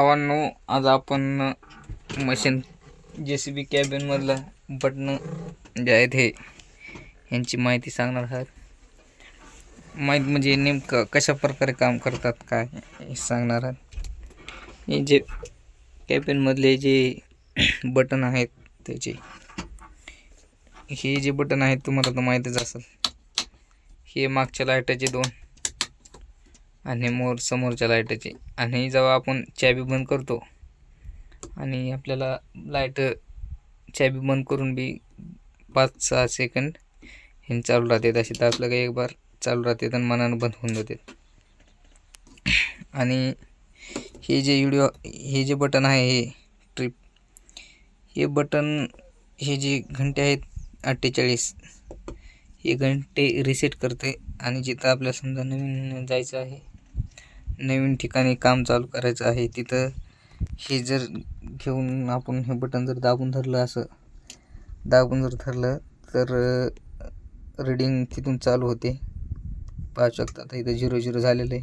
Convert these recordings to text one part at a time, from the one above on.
भावांनो आज आपण मशीन जे सी बी कॅबिनमधलं बटणं जे आहेत हे यांची माहिती सांगणार आहात. माहिती म्हणजे नेमकं कशा प्रकारे काम करतात काय हे सांगणार आहात. हे जे कॅबिनमधले जे बटन आहेत त्याचे. हे जे बटन आहेत तुम्हाला तर माहीतच असेल. हे मागच्या लाईटाचे दोन. आणि मोर समोरच्या लाईटाची. आणि जेव्हा आपण चाबी बंद करतो आणि आपल्याला लाइट चाबी बंद करून बी पाच सहा सेकंड हे चालू राहते. असे तर आपलं काही एक बार चालू राहते आणि मनानं बंद होऊन जातात आणि हे जे व्हिडिओ हे जे बटन आहे हे ट्रिप हे बटन हे जे घंटे आहेत अठ्ठेचाळीस हे घंटे रिसेट करते. आणि जिथं आपल्या समजा नवीन जायचं आहे नवीन ठिकाणी काम चालू करायचं आहे तिथं हे जर घेऊन आपण हे बटन जर दाबून धरलं असं दाबून जर धरलं तर रीडिंग तिथून चालू होते. पाहू शकता आता इथं झिरो झिरो झालेलं आहे.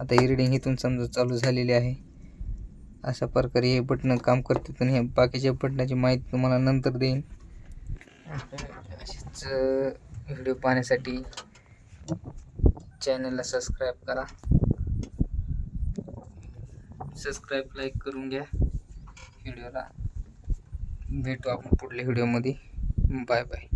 आता ही रीडिंग इथून समजा चालू झालेली आहे. अशा प्रकारे हे बटणं काम करते पण हे बाकीच्या बटनाची माहिती तुम्हाला नंतर देईन. अशीच व्हिडिओ पाहण्यासाठी चॅनलला सबस्क्राईब करा. सबस्क्राईब लाईक करून घ्या. व्हिडिओला भेटू आपण पुढल्या व्हिडिओमध्ये बाय बाय